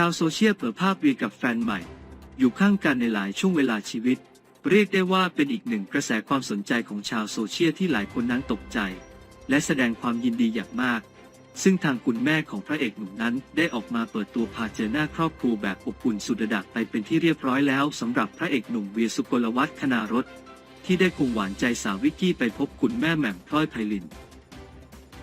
ชาวโซเชียลเผยภาพเวียกับแฟนใหม่ อยู่ข้างกันในหลายช่วงเวลาชีวิต เรียกได้ว่าเป็นอีกหนึ่งกระแสความสนใจของชาวโซเชียลที่หลายคนนั้นตกใจ และแสดงความยินดีอย่างมาก ซึ่งทางคุณแม่ของพระเอกหนุ่มนั้น ได้ออกมาเปิดตัวพาเจอหน้าครอบครัวแบบอบอุ่นสุดระดับไปเป็นที่เรียบร้อยแล้วสำหรับพระเอกหนุ่มเวียสุกลวัฒน์คณารถที่ได้ควงหวานใจสาววิกกี้ไปพบคุณแม่แหม่มพลอยไพลิน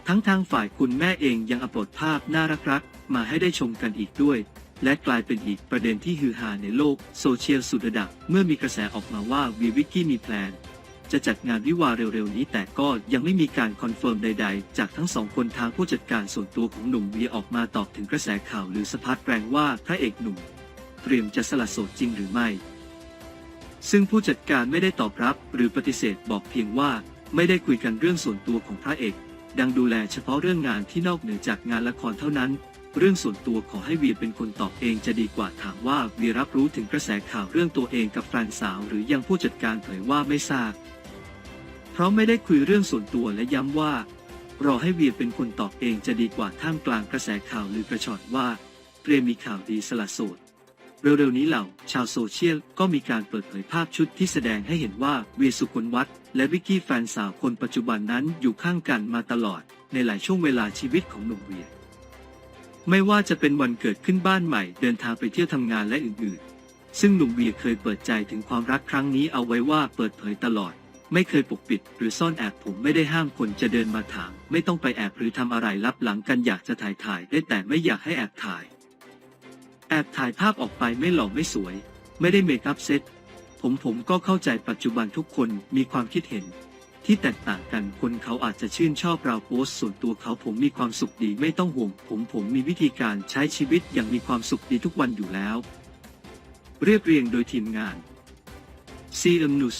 ทั้งทางฝ่ายคุณแม่เองยังอัปโหลดภาพน่ารักๆมาให้ได้ชมกันอีกด้วย และกลายเป็นอีกประเด็นที่ฮือฮาในโลกโซเชียลสุดระดับ เมื่อมีกระแสออกมาว่าวีวิกกี้มีแพลน จะจัดงานวิวาเร็วๆนี้แต่ก็ยังไม่มีการคอนเฟิร์มใดๆ จากทั้งสองคนทางผู้จัดการส่วนตัวของหนุ่มวีออกมาตอบถึงกระแสข่าวหรือสะพัดแรงว่าพระเอกหนุ่ม เตรียมจะสละโสดจริงหรือไม่ ซึ่งผู้จัดการไม่ได้ตอบรับหรือปฏิเสธบอกเพียงว่าไม่ได้คุยกันเรื่องส่วนตัวของพระเอกดังดูแลเฉพาะเรื่องงานที่นอกเหนือจากงานละครเท่านั้น เรื่องส่วนตัวขอให้เวียเป็นคนตอบเองจะดีกว่าถามว่าเวียรับรู้ถึงกระแสข่าวเรื่องตัวเองกับแฟนสาว หรือยังผู้จัดการเผยว่าไม่ทราบ เพราะไม่ได้คุยเรื่องส่วนตัวและย้ำว่า รอให้เวียเป็นคนตอบเองจะดีกว่าท่ามกลางกระแสข่าวลือกระชอนว่าเตรียมมีข่าวดีสละโสดเร็วๆนี้เหล่า ชาวโซเชียลก็มีการเปิดเผยภาพชุดที่แสดงให้เห็นว่าเวียสุกลวัฒน์และวิกกี้แฟนสาวคนปัจจุบันนั้นอยู่ข้างกันมาตลอด ในหลายช่วงเวลาชีวิตของหนุ่มเวีย ไม่ว่าจะเป็นวันเกิดขึ้นบ้านใหม่ เดินทางไปเที่ยวทำงานและอื่นๆ ซึ่งหนุ่มเวียเคยเปิดใจถึงความรักครั้งนี้เอาไว้ว่าเปิดเผยตลอด ไม่เคยปกปิด หรือซ่อนแอบผมไม่ได้ห้ามคนจะเดินมาถาม ไม่ต้องไปแอบหรือทำอะไรลับหลังกันอยากจะถ่ายถ่ายได้แต่ไม่อยากให้แอบถ่าย แอบถ่ายภาพออกไปไม่หล่อไม่สวย ไม่ได้เมคอัพเซ็ตผมผมก็เข้าใจปัจจุบันทุกคนมีความคิดเห็น ที่แตกต่างกันคนเขาอาจจะชื่นชอบเราโพสต์ส่วนตัวเขาผมมีความสุขดีไม่ต้องห่วง ผมผมมีวิธีการใช้ชีวิตอย่างมีความสุขดีทุกวันอยู่แล้ว เรียบเรียงโดยทีมงาน CM News